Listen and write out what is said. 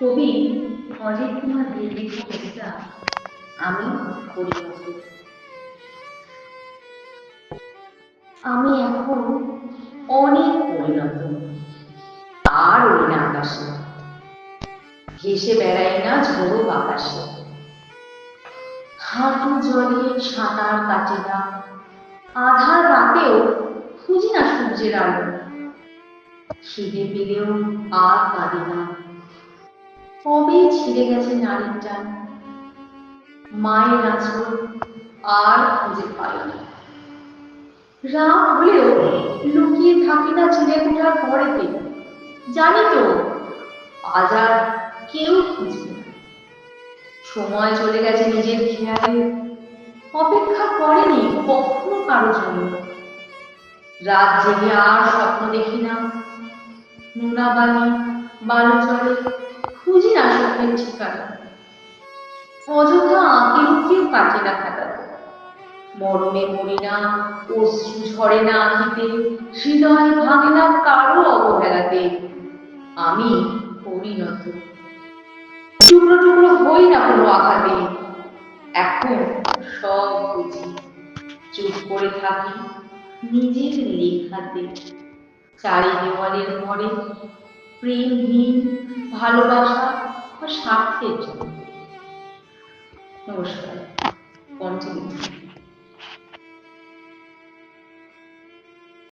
কবি অজিত কুমার দেব লেখা কবিতা আমি পরিণত আমি এখন অনেক পরিণত আর ওই না আকাশে ভেসে বেড়াই না ঝোড়ো বাতাসে। হাঁটু জলে সাঁতার কাটে না, আধার রাতেও খুঁজি না সূর্যের আলো। খিদে পেলেও আর কাঁদে না। কবে ছিঁড়ে গেছে নারীর টান মায়ের আঁচল আর খুঁজে পাই না। রাত হলেও লুকিয়ে থাকি না ছিঁড়ে কোঠার ঘরেতে। জানি তো, আজ আর কেউ খুঁজবে সময় চলে গেছে নিজের খেয়ালে। অপেক্ষা করেনি কখনো কারও জন্য। রাত জেগে আর স্বপ্ন দেখি না। নোনা বালি, বালু চলে খুঁজি ঠিকানা অযথা আঁকে লুকিয়েও কাটে না খাতা মরমে মরি না অশ্রু ঝরে না আঁকিতে হৃদয় ভাঙে না কারও অবহেলাতে আমি পরিণত টুকরো টুকরো হই না কোনো আঘাতে। এখন সব বুঝি চুপ করে থাকি নিজের লেখাতে চারি দেওয়ালের ঘরে প্রেমহীন ভালোবাসা ও স্বার্থের জন্য। নমস্কার। পঞ্চমী